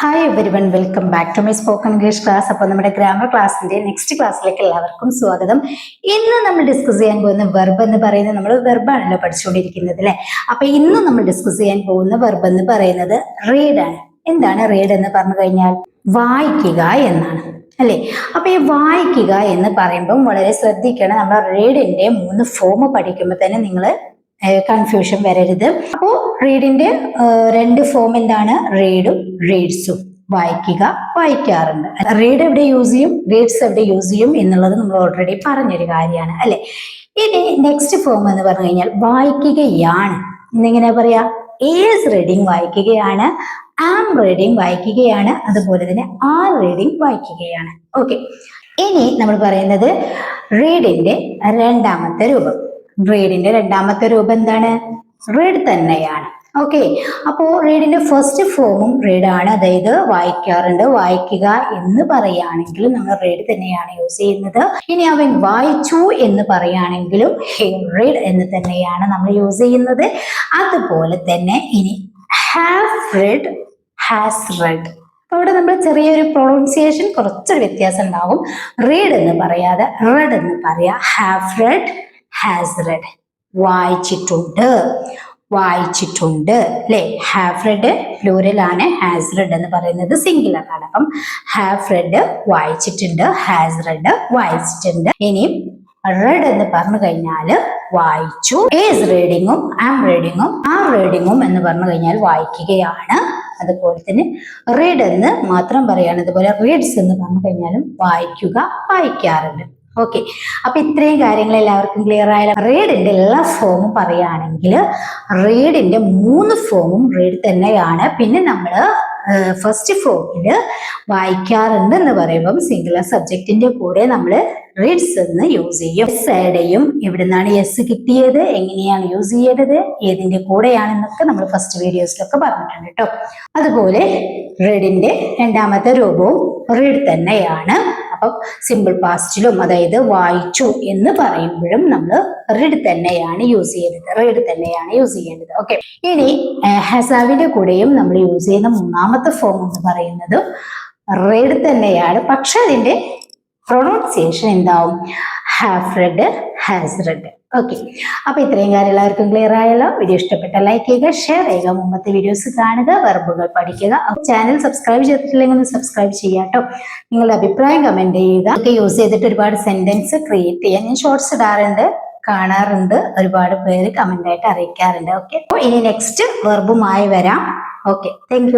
Hi everyone welcome back to my spoken English class അപ്പോൾ നമ്മുടെ grammar ക്ലാസ്സിന്റെ next ക്ലാസ്സിലേക്ക് എല്ലാവർക്കും സ്വാഗതം. ഇന്ന് നമ്മൾ ഡിസ്കസ് ചെയ്യാൻ പോകുന്ന വെർബ് എന്ന് പറയുന്നത് നമ്മൾ വെർബാണല്ലോ പഠിച്ചുകൊണ്ടിരിക്കുന്നത് അല്ലേ അപ്പൊ ഇന്ന് നമ്മൾ ഡിസ്കസ് ചെയ്യാൻ പോകുന്ന വെർബ് എന്ന് പറയുന്നത് റീഡ് ആണ്. എന്താണ് റീഡ് എന്ന് പറഞ്ഞു കഴിഞ്ഞാൽ? വായിക്കുക എന്നാണ്. അല്ലേ? അപ്പൊ ഈ വായിക്കുക എന്ന് പറയുമ്പം വളരെ ശ്രദ്ധിക്കണം. നമ്മൾ റീഡിന്റെ മൂന്ന് ഫോം പഠിക്കുമ്പോൾ തന്നെ നിങ്ങൾ കൺഫ്യൂഷൻ വരരുത്. അപ്പോ റീഡിന്റെ രണ്ട് ഫോം എന്താണ്? റീഡും റീഡ്സും വായിക്കുക വായിക്കാറുണ്ട്. റീഡ് എവിടെ യൂസ് ചെയ്യും? റീഡ്സ് എവിടെ യൂസ് ചെയ്യും? എന്നുള്ളത് നമ്മൾ ഓൾറെഡി പറഞ്ഞൊരു കാര്യമാണ് അല്ലെ? ഇനി നെക്സ്റ്റ് ഫോം എന്ന് പറഞ്ഞു കഴിഞ്ഞാൽ വായിക്കുകയാണ്. ഇന്നെങ്ങനെ പറയാ? ഏസ് റീഡിങ് വായിക്കുകയാണ്? ആം റീഡിങ് വായിക്കുകയാണ്. അതുപോലെ തന്നെ ആർ റീഡിങ് വായിക്കുകയാണ്. ഓക്കെ ഇനി നമ്മൾ പറയുന്നത് റീഡിന്റെ രണ്ടാമത്തെ രൂപം. റീഡിന്റെ രണ്ടാമത്തെ രൂപം എന്താണ്? റീഡ് തന്നെയാണ്. ഓക്കെ അപ്പോ റീഡിന്റെ ഫസ്റ്റ് ഫോമും റീഡാണ് അതായത് വായിക്കാറുണ്ട്. വായിക്കുക എന്ന് പറയുകയാണെങ്കിലും നമ്മൾ റീഡ് തന്നെയാണ് യൂസ് ചെയ്യുന്നത്. ഇനി അവൻ വായിച്ചു എന്ന് പറയുകയാണെങ്കിലും ഹേ റീഡ് എന്ന് തന്നെയാണ് നമ്മൾ യൂസ് ചെയ്യുന്നത്. അതുപോലെ തന്നെ ഇനി ഹാവ് റെഡ് ഹാസ് റെഡ് അപ്പൊ ഇവിടെ നമ്മൾ ചെറിയൊരു പ്രൊണൗൺസിയേഷൻ കുറച്ചൊരു വ്യത്യാസം ഉണ്ടാവും. റീഡ് എന്ന് പറയാതെ റെഡ് എന്ന് പറയാം ഹാവ് റെഡ് ഹാസ് റെഡ് വായിച്ചിട്ടുണ്ട്. വായിച്ചിട്ടുണ്ട് അല്ലെ? ഹാവ് റെഡ് പ്ലൂരൽ ആണ്. ഹാസ് റെഡ് എന്ന് പറയുന്നത് സിംഗുലർ ആണ്. അപ്പം ഹാവ് റെഡ് വായിച്ചിട്ടുണ്ട്. ഹാസ് റെഡ് വായിച്ചിട്ടുണ്ട്. ഇനി റെഡ് എന്ന് പറഞ്ഞു കഴിഞ്ഞാൽ വായിച്ചു. ഏസ് റീഡിങ്ങും ആം റീഡിങ്ങും ആ റീഡിങ്ങും എന്ന് പറഞ്ഞു കഴിഞ്ഞാൽ വായിക്കുകയാണ്. അതുപോലെ തന്നെ റീഡ് എന്ന് മാത്രം പറയുകയാണ്. അതുപോലെ റീഡ്സ് എന്ന് പറഞ്ഞു കഴിഞ്ഞാലും വായിക്കുക വായിക്കാറുണ്ട്. ഓക്കെ അപ്പൊ ഇത്രയും കാര്യങ്ങൾ എല്ലാവർക്കും ക്ലിയർ ആയാലും റീഡിന്റെ എല്ലാ ഫോമും പറയുകയാണെങ്കിൽ റീഡിന്റെ മൂന്ന് ഫോമും റീഡ് തന്നെയാണ്. പിന്നെ നമ്മൾ ഫസ്റ്റ് ഫോമിൽ വായിക്കാറുണ്ട് എന്ന് പറയുമ്പം സിംഗുലർ സബ്ജക്റ്റിന്റെ കൂടെ നമ്മൾ റീഡ്സ് എന്ന് യൂസ് ചെയ്യും. സൈഡയും എവിടെ നിന്നാണ് എസ് കിട്ടിയത്? എങ്ങനെയാണ് യൂസ് ചെയ്യേണ്ടത് ഏതിന്റെ കൂടെയാണെന്നൊക്കെ നമ്മൾ ഫസ്റ്റ് വീഡിയോസിലൊക്കെ പറഞ്ഞിട്ടുണ്ട് കേട്ടോ. അതുപോലെ റീഡിന്റെ രണ്ടാമത്തെ രൂപവും റീഡ് തന്നെയാണ്. അപ്പം സിമ്പിൾ പാസ്റ്റിലും അതായത് വായിച്ചു എന്ന് പറയുമ്പോഴും നമ്മൾ റീഡ് തന്നെയാണ് യൂസ് ചെയ്യുന്നത്. റീഡ് തന്നെയാണ് യൂസ് ചെയ്യേണ്ടത് ഓക്കെ ഇനി ഹസാവിന്റെ കൂടെയും നമ്മൾ യൂസ് ചെയ്യുന്ന മൂന്നാമത്തെ ഫോം എന്ന് പറയുന്നത് റീഡ് തന്നെയാണ്. പക്ഷെ അതിന്റെ പ്രൊണൗൺസിയേഷൻ എന്താവും? Have read has read okay അപ്പൊ ഇത്രയും കാര്യം എല്ലാവർക്കും ക്ലിയർ ആയല്ലോ. വീഡിയോ ഇഷ്ടപ്പെട്ട ലൈക്ക് ചെയ്യുക ഷെയർ ചെയ്യുക മുമ്പത്തെ വീഡിയോസ് കാണുക വെർബുകൾ പഠിക്കുക. ചാനൽ സബ്സ്ക്രൈബ് ചെയ്തിട്ടില്ലെങ്കിൽ ഒന്ന് സബ്സ്ക്രൈബ് ചെയ്യുക കേട്ടോ നിങ്ങളുടെ അഭിപ്രായം കമന്റ് ചെയ്യുക. ഒക്കെ യൂസ് ചെയ്തിട്ട് ഒരുപാട് സെന്റൻസ് ക്രിയേറ്റ് ചെയ്യാൻ ഞാൻ ഷോർട്സ് ഇടാറുണ്ട് കാണാറുണ്ട് ഒരുപാട് പേര് കമന്റ് ആയിട്ട് അറിയിക്കാറുണ്ട്. ഓക്കെ ഇനി നെക്സ്റ്റ് വെർബുമായി വരാം. Okay thank